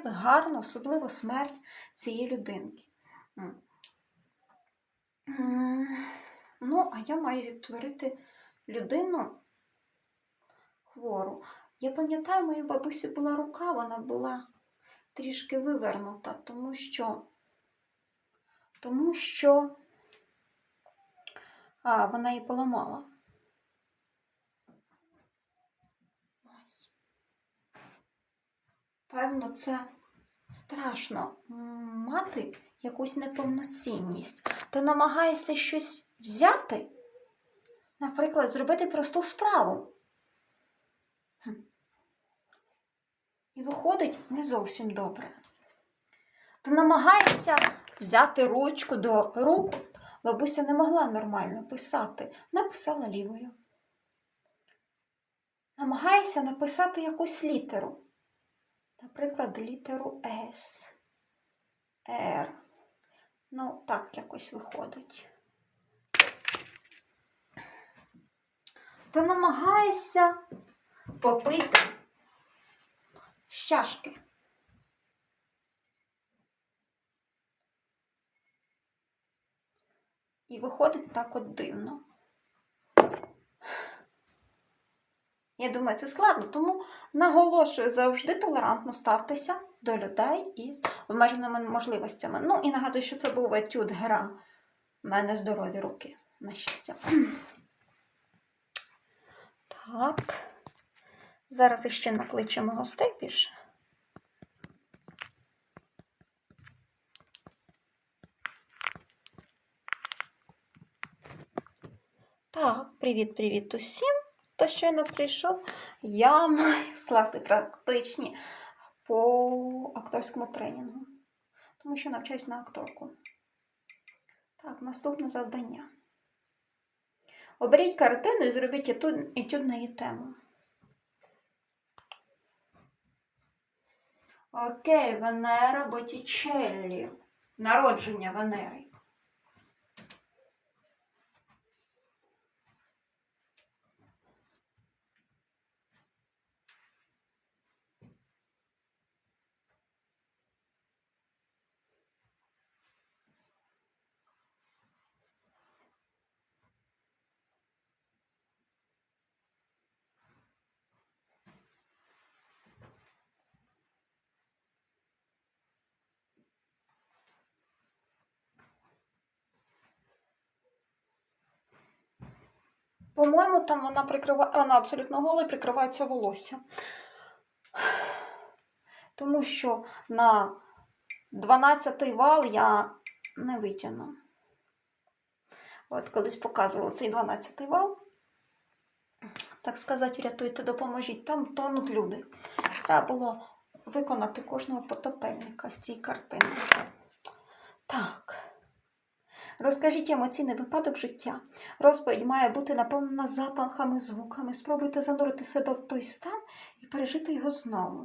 красиве, гарно, особливо смерть цієї людинки. Ну, а я маю відтворити людину хвору. Я пам'ятаю, моїй бабусі була рука, вона була трішки вивернута, тому що, тому що а, вона її поламала. Ось. Певно, це страшно мати якусь неповноцінність. Ти намагаєшся щось взяти, наприклад, зробити просту справу. І виходить не зовсім добре. Ти намагаєшся взяти ручку до рук. Бабуся не могла нормально писати, написала лівою. Намагаєшся написати якусь літеру. Наприклад, літеру С, Р. Ну, так якось виходить. Ти намагаєшся попити з чашки. І виходить так от дивно. Я думаю, це складно, тому наголошую завжди толерантно ставтеся до людей із обмеженими можливостями. Ну і нагадую, що це був етюд гра. У мене здорові руки. На щастя. Так. Зараз іще накличемо гостей більше. Так, привіт-привіт усім, хто щойно прийшов. Я маю скласти практичні по акторському тренінгу, тому що навчаюсь на акторку. Так, наступне завдання. Оберіть картину і зробіть етюд, на її тему. Окей, Венера Боттічеллі. Народження Венери. По-моєму, там вона прикриває, вона абсолютно гола і прикривається волосся. Тому що на 12-й вал я не витягну. От колись показувала цей 12-й вал. Так сказати, рятуйте, допоможіть. Там тонуть люди. Треба було виконати кожного потопельника з цієї картини. Так. Розкажіть емоційний випадок життя. Розповідь має бути наповнена запахами, звуками. Спробуйте занурити себе в той стан і пережити його знову.